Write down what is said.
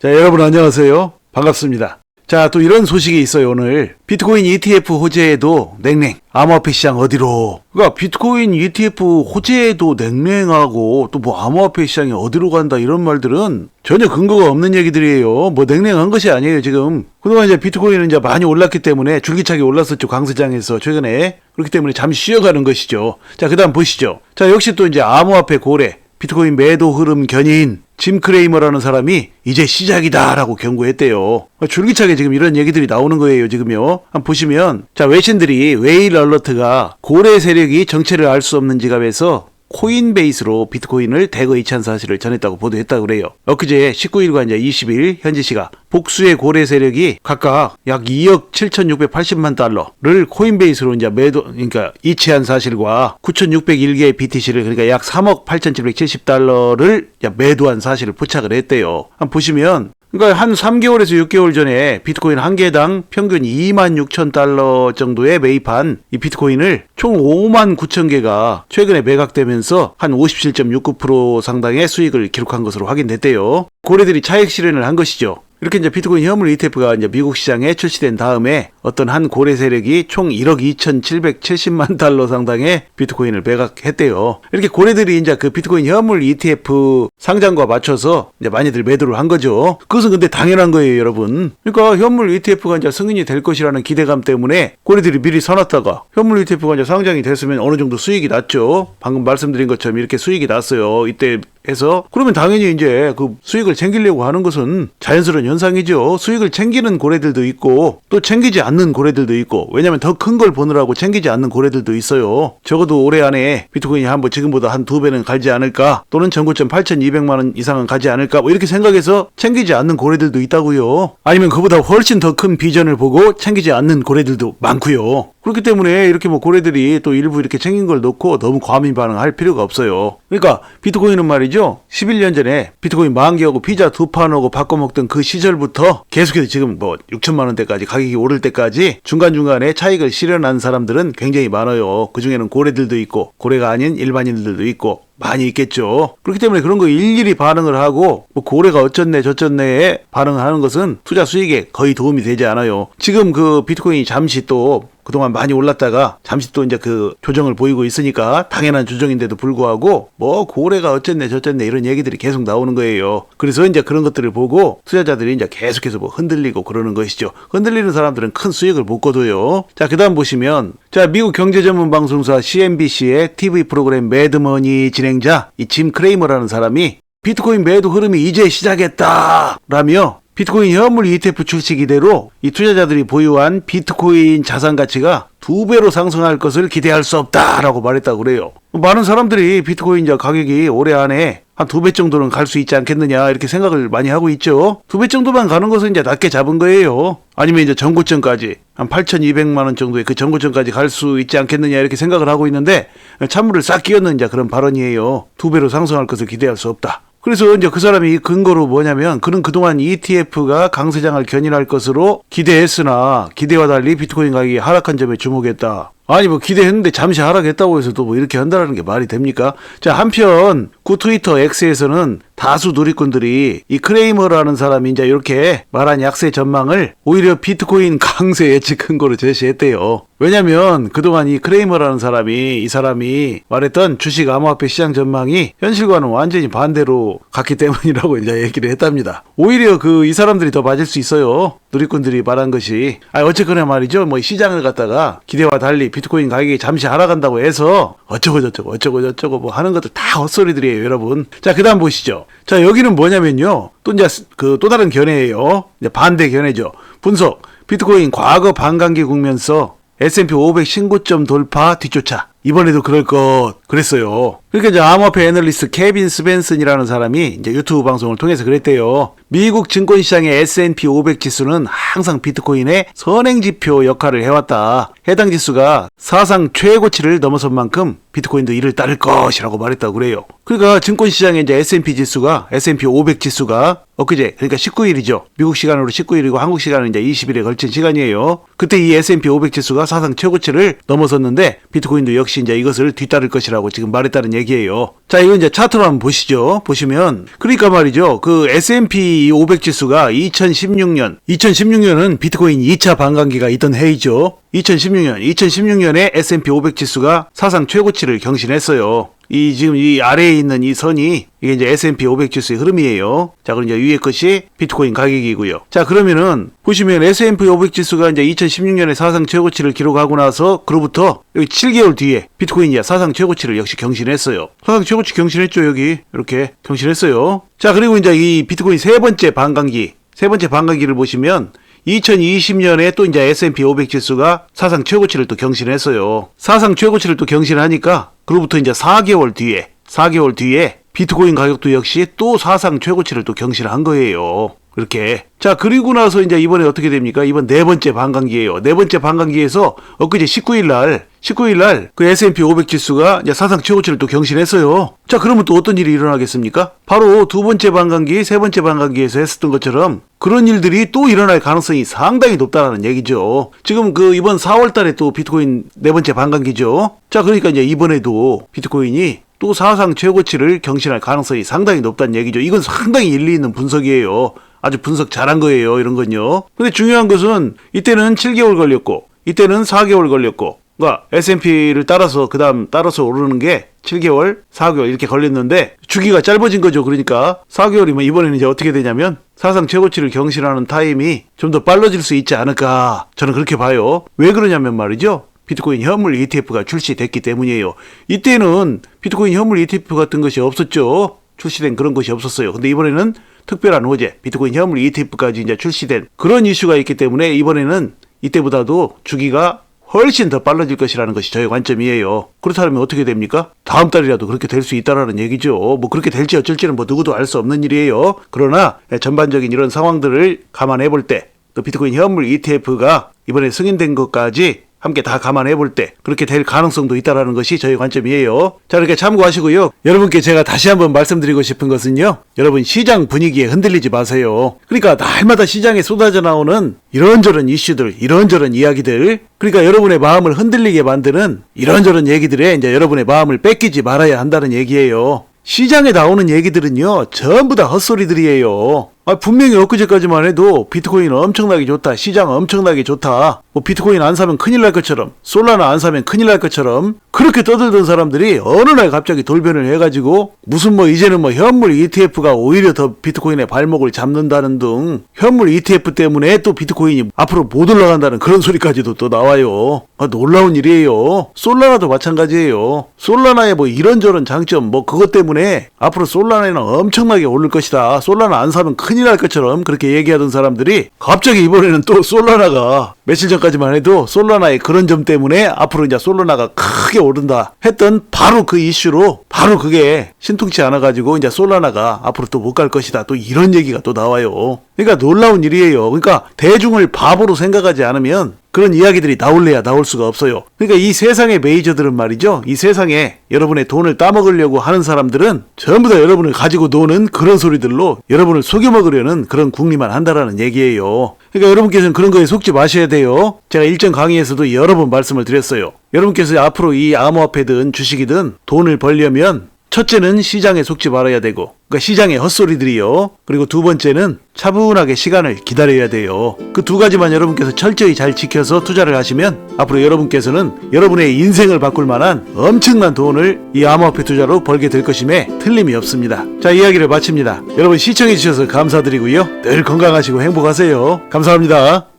자, 여러분 안녕하세요. 반갑습니다. 자, 또 이런 소식이 있어요, 오늘. 비트코인 ETF 호재에도 냉랭. 암호화폐 시장 어디로? 그러니까 비트코인 ETF 호재에도 냉랭하고 또 뭐 암호화폐 시장이 어디로 간다 이런 말들은 전혀 근거가 없는 얘기들이에요. 뭐 냉랭한 것이 아니에요, 지금. 그동안 이제 비트코인은 이제 많이 올랐기 때문에 줄기차게 올랐었죠, 강세장에서 최근에. 그렇기 때문에 잠시 쉬어가는 것이죠. 자, 그 다음 보시죠. 자, 역시 또 이제 암호화폐 고래. 비트코인 매도 흐름 견인 짐 크레이머라는 사람이 이제 시작이다라고 경고했대요. 줄기차게 지금 이런 얘기들이 나오는 거예요, 지금요. 한번 보시면 자 외신들이 웨일 얼러트가 고래 세력이 정체를 알 수 없는 지갑에서 코인베이스로 비트코인을 대거 이체한 사실을 전했다고 보도했다고 그래요. 엊그제 19일과 이제 20일 현지 시각 복수의 고래 세력이 각각 약 2억 7,680만 달러를 코인베이스로 이제 매도 그러니까 이체한 사실과 9,601개의 BTC를 그러니까 약 3억 8,770달러를 매도한 사실을 포착을 했대요. 보시면 그러니까 한 3개월에서 6개월 전에 비트코인 한 개당 평균 2만 6천 달러 정도에 매입한 이 비트코인을 총 5만 9천 개가 최근에 매각되면서 한 57.69% 상당의 수익을 기록한 것으로 확인됐대요. 고래들이 차익 실현을 한 것이죠. 이렇게 이제 비트코인 현물 ETF가 이제 미국 시장에 출시된 다음에 어떤 한 고래 세력이 총 1억 2,770만 달러 상당의 비트코인을 매각했대요. 이렇게 고래들이 이제 그 비트코인 현물 ETF 상장과 맞춰서 이제 많이들 매도를 한 거죠. 그것은 근데 당연한 거예요, 여러분. 그러니까 현물 ETF가 이제 승인이 될 것이라는 기대감 때문에 고래들이 미리 사놨다가 현물 ETF가 이제 상장이 됐으면 어느 정도 수익이 났죠. 방금 말씀드린 것처럼 이렇게 수익이 났어요. 이때 해서 그러면 당연히 이제 그 수익을 챙기려고 하는 것은 자연스러운 현 상이죠. 수익을 챙기는 고래들도 있고 또 챙기지 않는 고래들도 있고 왜냐면 더 큰 걸 보느라고 챙기지 않는 고래들도 있어요. 적어도 올해 안에 비트코인이 한번 지금보다 한 두 배는 갈지 않을까 또는 전고점 8,200만 원 이상은 가지 않을까 뭐 이렇게 생각해서 챙기지 않는 고래들도 있다고요. 아니면 그보다 훨씬 더 큰 비전을 보고 챙기지 않는 고래들도 많고요. 그렇기 때문에 이렇게 뭐 고래들이 또 일부 이렇게 챙긴 걸 놓고 너무 과민 반응할 필요가 없어요. 그러니까 비트코인은 말이죠. 11년 전에 비트코인 만 개하고 피자 두 판하고 바꿔 먹던 그 시절부터 계속해서 지금 뭐 6천만 원대까지 가격이 오를 때까지 중간중간에 차익을 실현한 사람들은 굉장히 많아요. 그 중에는 고래들도 있고 고래가 아닌 일반인들도 있고 많이 있겠죠. 그렇기 때문에 그런 거 일일이 반응을 하고 뭐 고래가 어쩌네 저쩌네에 반응하는 것은 투자 수익에 거의 도움이 되지 않아요. 지금 그 비트코인이 잠시 또 그동안 많이 올랐다가 잠시 또 이제 그 조정을 보이고 있으니까 당연한 조정인데도 불구하고 뭐 고래가 어쨌네 저쨌네 이런 얘기들이 계속 나오는 거예요. 그래서 이제 그런 것들을 보고 투자자들이 이제 계속해서 뭐 흔들리고 그러는 것이죠. 흔들리는 사람들은 큰 수익을 못 거둬요. 자, 그다음 보시면 자, 미국 경제 전문 방송사 CNBC의 TV 프로그램 매드머니 진행자 이 짐 크레이머라는 사람이 비트코인 매도 흐름이 이제 시작했다 라며 비트코인 현물 ETF 출시 기대로 이 투자자들이 보유한 비트코인 자산 가치가 두 배로 상승할 것을 기대할 수 없다라고 말했다고 그래요. 많은 사람들이 비트코인 가격이 올해 안에 한 두 배 정도는 갈 수 있지 않겠느냐 이렇게 생각을 많이 하고 있죠. 두 배 정도만 가는 것은 이제 낮게 잡은 거예요. 아니면 이제 전고점까지 한 8,200만 원 정도의 그 전고점까지 갈 수 있지 않겠느냐 이렇게 생각을 하고 있는데 찬물을 싹 끼얹는 이제 그런 발언이에요. 두 배로 상승할 것을 기대할 수 없다. 그래서 이제 그 사람이 이 근거로 뭐냐면 그는 그동안 ETF가 강세장을 견인할 것으로 기대했으나 기대와 달리 비트코인 가격이 하락한 점에 주목했다. 아니 뭐 기대했는데 잠시 하락했다고 해서 또 뭐 이렇게 한다는 게 말이 됩니까? 자 한편 구 트위터 X에서는 다수 누리꾼들이 이 크레이머라는 사람이 이제 이렇게 말한 약세 전망을 오히려 비트코인 강세 예측 근거로 제시했대요. 왜냐면 그동안 이 크레이머라는 사람이 이 사람이 말했던 주식 암호화폐 시장 전망이 현실과는 완전히 반대로 갔기 때문이라고 이제 얘기를 했답니다. 오히려 그 이 사람들이 더 맞을 수 있어요. 누리꾼들이 말한 것이 아 어쨌거나 말이죠. 뭐 시장을 갖다가 기대와 달리 비트코인 가격이 잠시 하락한다고 해서 어쩌고 저쩌고 어쩌고 저쩌고 뭐 하는 것들 다 헛소리들이에요, 여러분. 자, 그다음 보시죠. 자, 여기는 뭐냐면요. 또 이제 그 또 다른 견해예요. 이제 반대 견해죠. 분석. 비트코인 과거 반감기 국면서 S&P 500 신고점 돌파 뒤쫓아. 이번에도 그럴 것 그랬어요. 그러니까 이제 암호화폐 애널리스트 케빈 스벤슨이라는 사람이 이제 유튜브 방송을 통해서 그랬대요. 미국 증권시장의 S&P 500 지수는 항상 비트코인의 선행 지표 역할을 해왔다. 해당 지수가 사상 최고치를 넘어선 만큼 비트코인도 이를 따를 것이라고 말했다고 그래요. 그러니까 증권시장의 이제 S&P 지수가 S&P 500 지수가 엊그제 그러니까 19일이죠. 미국 시간으로 19일이고 한국 시간은 이제 20일에 걸친 시간이에요. 그때 이 S&P 500 지수가 사상 최고치를 넘어섰는데 비트코인도 역시 이제 이것을 뒤따를 것이라고 지금 말했다는 얘기. 얘기예요. 자, 이거 이제 차트로 한번 보시죠. 보시면 그러니까 말이죠. 그 S&P 500 지수가 2016년, 2016년은 비트코인 2차 반감기가 있던 해이죠. 2016년, 2016년에 S&P 500 지수가 사상 최고치를 경신했어요. 이 지금 이 아래에 있는 이 선이 이게 이제 S&P 500 지수의 흐름이에요. 자, 그럼 이제 위에 것이 비트코인 가격이고요. 자, 그러면은 보시면 S&P 500 지수가 이제 2016년에 사상 최고치를 기록하고 나서 그로부터 여기 7개월 뒤에 비트코인이 사상 최고치를 역시 경신했어요. 사상 최고치 경신했죠, 여기. 이렇게 경신했어요. 자, 그리고 이제 이 비트코인 세 번째 반감기, 세 번째 반감기를 보시면 2020년에 또 이제 S&P 500 지수가 사상 최고치를 또 경신했어요. 사상 최고치를 또 경신하니까 그로부터 이제 4개월 뒤에 4개월 뒤에 비트코인 가격도 역시 또 사상 최고치를 또 경신한 거예요. 이렇게. 자, 그리고 나서 이제 이번에 어떻게 됩니까? 이번 네 번째 반감기예요. 네 번째 반감기에서 엊그제 19일 날, 19일 날 그 S&P 500 지수가 사상 최고치를 또 경신했어요. 자, 그러면 또 어떤 일이 일어나겠습니까? 바로 두 번째 반감기, 세 번째 반감기에서 했었던 것처럼 그런 일들이 또 일어날 가능성이 상당히 높다라는 얘기죠. 지금 그 이번 4월 달에 또 비트코인 네 번째 반감기죠. 자, 그러니까 이제 이번에도 비트코인이 또 사상 최고치를 경신할 가능성이 상당히 높다는 얘기죠. 이건 상당히 일리 있는 분석이에요. 아주 분석 잘한 거예요. 이런 건요. 근데 중요한 것은 이때는 7개월 걸렸고 이때는 4개월 걸렸고 그러니까 S&P를 따라서 그다음 따라서 오르는 게 7개월, 4개월 이렇게 걸렸는데 주기가 짧아진 거죠. 그러니까 4개월이면 이번에는 이제 어떻게 되냐면 사상 최고치를 경신하는 타임이 좀 더 빨라질 수 있지 않을까 저는 그렇게 봐요. 왜 그러냐면 말이죠. 비트코인 현물 ETF가 출시됐기 때문이에요. 이때는 비트코인 현물 ETF 같은 것이 없었죠. 출시된 그런 것이 없었어요. 근데 이번에는 특별한 호재, 비트코인 현물 ETF까지 이제 출시된 그런 이슈가 있기 때문에 이번에는 이때보다도 주기가 훨씬 더 빨라질 것이라는 것이 저의 관점이에요. 그렇다면 어떻게 됩니까? 다음 달이라도 그렇게 될 수 있다라는 얘기죠. 뭐 그렇게 될지 어쩔지는 뭐 누구도 알 수 없는 일이에요. 그러나 전반적인 이런 상황들을 감안해 볼 때, 또 비트코인 현물 ETF가 이번에 승인된 것까지 함께 다 감안해 볼 때 그렇게 될 가능성도 있다라는 것이 저희 관점이에요. 자, 이렇게 참고하시고요. 여러분께 제가 다시 한번 말씀드리고 싶은 것은요. 여러분 시장 분위기에 흔들리지 마세요. 그러니까 날마다 시장에 쏟아져 나오는 이런저런 이슈들, 이런저런 이야기들 그러니까 여러분의 마음을 흔들리게 만드는 이런저런 얘기들에 이제 여러분의 마음을 뺏기지 말아야 한다는 얘기예요. 시장에 나오는 얘기들은요, 전부 다 헛소리들이에요. 아, 분명히 엊그제까지만 해도 비트코인 엄청나게 좋다, 시장 엄청나게 좋다, 뭐 비트코인 안 사면 큰일 날 것처럼, 솔라나 안 사면 큰일 날 것처럼, 그렇게 떠들던 사람들이 어느 날 갑자기 돌변을 해가지고, 무슨 뭐 이제는 뭐 현물 ETF가 오히려 더 비트코인의 발목을 잡는다는 등, 현물 ETF 때문에 또 비트코인이 앞으로 못 올라간다는 그런 소리까지도 또 나와요. 아, 놀라운 일이에요. 솔라나도 마찬가지예요. 솔라나의 뭐 이런저런 장점, 뭐 그것 때문에 앞으로 솔라나는 엄청나게 오를 것이다. 솔라나 안 사면 큰일 날 것처럼 그렇게 얘기하던 사람들이 갑자기 이번에는 또 솔라나가 며칠 전까지만 해도 솔라나의 그런 점 때문에 앞으로 이제 솔라나가 크게 오른다 했던 바로 그 이슈로 바로 그게 신통치 않아가지고 이제 솔라나가 앞으로 또 못 갈 것이다. 또 이런 얘기가 또 나와요. 그러니까 놀라운 일이에요. 그러니까 대중을 바보로 생각하지 않으면 그런 이야기들이 나올래야 나올 수가 없어요. 그러니까 이 세상의 메이저들은 말이죠. 이 세상에 여러분의 돈을 따먹으려고 하는 사람들은 전부 다 여러분을 가지고 노는 그런 소리들로 여러분을 속여먹으려는 그런 궁리만 한다라는 얘기예요. 그러니까 여러분께서는 그런 거에 속지 마셔야 돼요. 제가 일전 강의에서도 여러 번 말씀을 드렸어요. 여러분께서 앞으로 이 암호화폐든 주식이든 돈을 벌려면 첫째는 시장에 속지 말아야 되고, 그러니까 시장의 헛소리들이요. 그리고 두 번째는 차분하게 시간을 기다려야 돼요. 그 두 가지만 여러분께서 철저히 잘 지켜서 투자를 하시면 앞으로 여러분께서는 여러분의 인생을 바꿀 만한 엄청난 돈을 이 암호화폐 투자로 벌게 될 것임에 틀림이 없습니다. 자, 이야기를 마칩니다. 여러분 시청해주셔서 감사드리고요. 늘 건강하시고 행복하세요. 감사합니다.